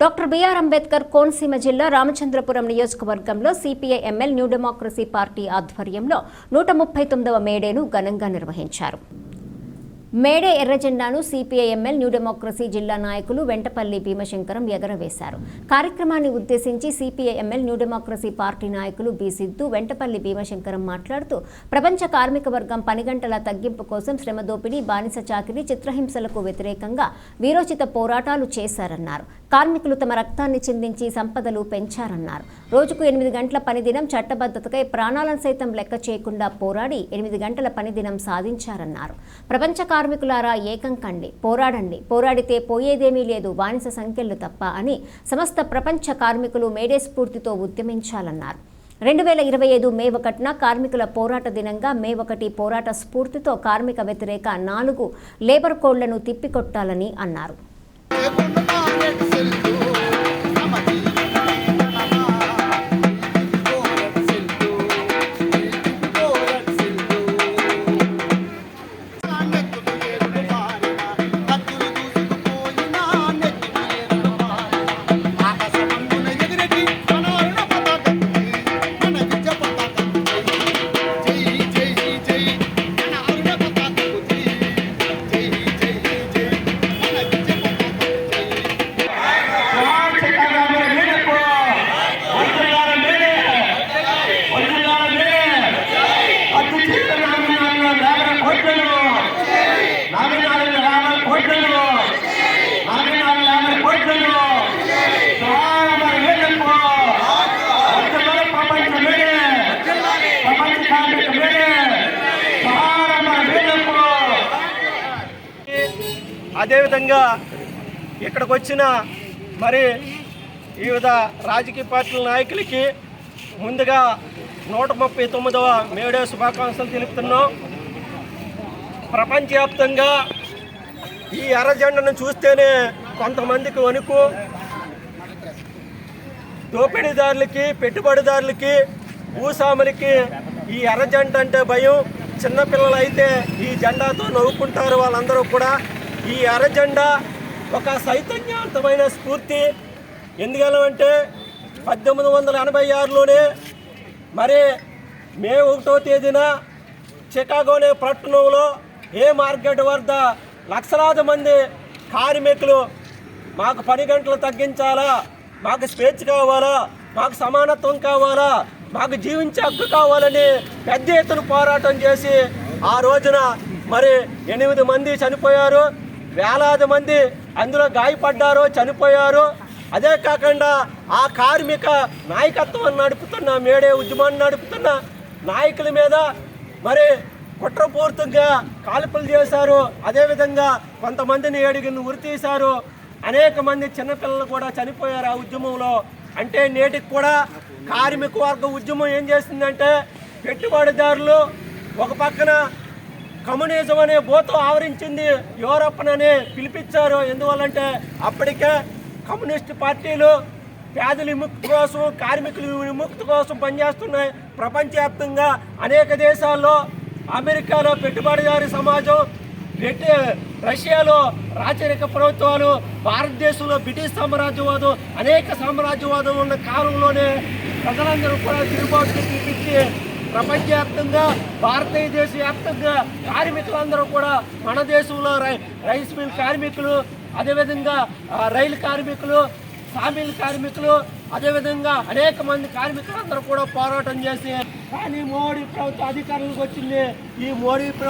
Doctor BR Ambedkar Konaseema జిల్లా రామచంద్రపురం నియోజకవర్గంలో CPI ML new democracy party ఆధ్వర్యంలో నూట ముప్పై తొమ్మిదవ మేడేను ఘనంగా నిర్వహించారు. మేడే ఎర్రజెండాను సిపిఐఎంఎల్ న్యూ డెమోక్రసీ జిల్లా నాయకులు వెంటపల్లి భీమశంకరం ఎగరవేశారు. కార్యక్రమాన్ని ఉద్దేశించి CPI ML new democracy party నాయకులు బి. సిద్ధు వెంటపల్లి భీమశంకరం మాట్లాడుతూ ప్రపంచ కార్మిక వర్గం పని గంటల తగ్గింపు కోసం శ్రమ దోపిడీ బానిస చాకిరీ చిత్రహింసలకు వ్యతిరేకంగా వీరోచిత పోరాటాలు చేశారన్నారు. కార్మికులు తమ రక్తాన్ని చిందించి సంపదలు పెంచారన్నారు. రోజుకు ఎనిమిది గంటల పనిదినం చట్టబద్ధతకై ప్రాణాలను సైతం లెక్క చేయకుండా పోరాడి ఎనిమిది గంటల పనిదినం సాధించారన్నారు. ప్రపంచ కార్మికులారా ఏకం కండి పోరాడండి. పోరాడితే పోయేదేమీ లేదు బానిస సంఖ్యలు తప్ప అని సమస్త ప్రపంచ కార్మికులు మేడే స్ఫూర్తితో ఉద్యమించాలన్నారు. రెండు వేల ఇరవై ఐదు మే ఒకటిన కార్మికుల పోరాట దినంగా మే ఒకటి పోరాట స్ఫూర్తితో కార్మిక వ్యతిరేక నాలుగు లేబర్ కోడ్లను తిప్పికొట్టాలని అన్నారు. అదేవిధంగా ఇక్కడికి వచ్చిన మరి వివిధ రాజకీయ పార్టీల నాయకులకి ముందుగా నూట ముప్పై తొమ్మిదవ మేడే శుభాకాంక్షలు తెలుపుతున్నాం. ప్రపంచవ్యాప్తంగా ఈ ఎర్రజెండను చూస్తేనే కొంతమందికి వణుకు. దోపిడీదారులకి పెట్టుబడిదారులకి భూస్వాములకి ఈ ఎర్ర జెండా అంటే భయం. చిన్నపిల్లలు అయితే ఈ జెండాతో నవ్వుకుంటారు వాళ్ళందరూ కూడా. ఈ అరజెండా ఒక చైతన్యవంతమైన స్ఫూర్తి. ఎందుకనంటే పద్దెనిమిది వందల ఎనభై ఆరులోనే మరి మే ఒకటో తేదీన చికాగోనే పట్టణంలో ఏ మార్కెట్ వద్ద లక్షలాది మంది కార్మికులు మాకు పని గంటలు తగ్గించాలా? మాకు స్వేచ్ఛ కావాలా? మాకు సమానత్వం కావాలా? మాకు జీవించే హక్కు కావాలని పెద్ద ఎత్తున పోరాటం చేసి ఆ రోజున మరి ఎనిమిది మంది చనిపోయారు. వేలాది మంది అందులో గాయపడ్డారు చనిపోయారు అదే కాకుండా ఆ కార్మిక నాయకత్వం నడుపుతున్న మేడే ఉద్యమాన్ని నడుపుతున్న నాయకుల మీద మరి కుట్రపూర్తంగా కాల్పులు చేశారు. అదేవిధంగా కొంతమందిని ఏడుగురిని ఉరితీశారు అనేక మంది చిన్నపిల్లలు కూడా చనిపోయారు ఆ ఉద్యమంలో. అంటే నేటికి కూడా కార్మిక వర్గ ఉద్యమం ఏం చేసిందంటే పెట్టుబడిదారులు ఒక పక్కన కమ్యూనిజం అనే భూతం ఆవరించింది యూరప్నని పిలిపించారు. ఎందువల్లంటే అప్పటికే కమ్యూనిస్ట్ పార్టీలు పేదల విముక్తి కోసం కార్మికుల విముక్తి కోసం పనిచేస్తున్నాయి. ప్రపంచవ్యాప్తంగా అనేక దేశాల్లో అమెరికాలో పెట్టుబడిదారి సమాజం రెట్టి రష్యాలో రాచరిక ప్రభుత్వాలు భారతదేశంలో బ్రిటిష్ సామ్రాజ్యవాదం అనేక సామ్రాజ్యవాదం ఉన్న కాలంలోనే ప్రజలందరూ కూడా తిరుగుబాటు చూపించి ప్రపంచవ్యాప్తంగా భారతీయ దేశ వ్యాప్తంగా కార్మికులందరూ కూడా మన దేశంలో రై రైస్ మిల్ కార్మికులు అదేవిధంగా రైలు కార్మికులు సామీల కార్మికులు అదేవిధంగా అనేక మంది కార్మికులందరూ కూడా పోరాటం చేసి కానీ మోడీ ప్రభుత్వం అధికారులకు వచ్చింది. ఈ మోడీ ప్రభుత్వం